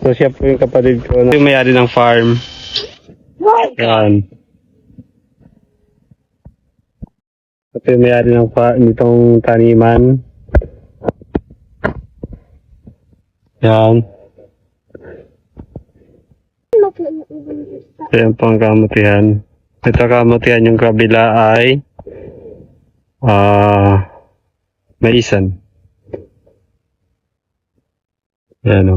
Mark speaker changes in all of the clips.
Speaker 1: So siya po yung kapatid ko. Yung may-ari ng farm. Yan. Ito yung may-ari ng farm, nitong taniman. Yan. Ayan po ang kamutihan. Ito kamutihan yung kabila ay ah maisan. Yan o.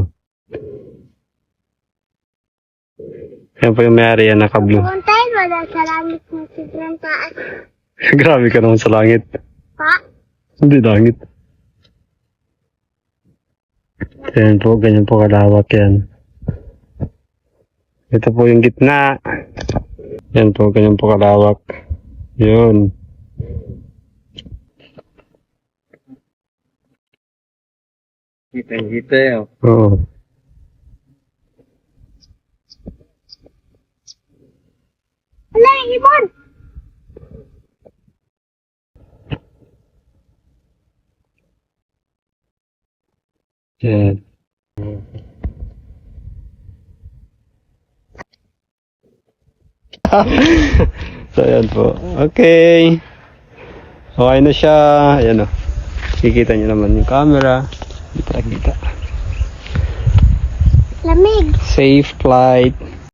Speaker 1: Yan po yung may-ari yan naka-blue.
Speaker 2: Kung tayo wala sa langit na sobrang taas.
Speaker 1: Grabe ka naman sa langit.
Speaker 2: Pa?
Speaker 1: Hindi langit. Yan po, ganyan po kalawak yan. Ito po yung gitna. Yan po, ganyan po kalawak. Yun.
Speaker 3: Kita-kita yun.
Speaker 1: Oo.
Speaker 2: Wala yung ibon!
Speaker 1: Yan. so, ayan po. Okay. Okay na siya. Ayan o. Kikita niyo naman yung camera. Kita kita.
Speaker 2: Lamig.
Speaker 1: Safe flight.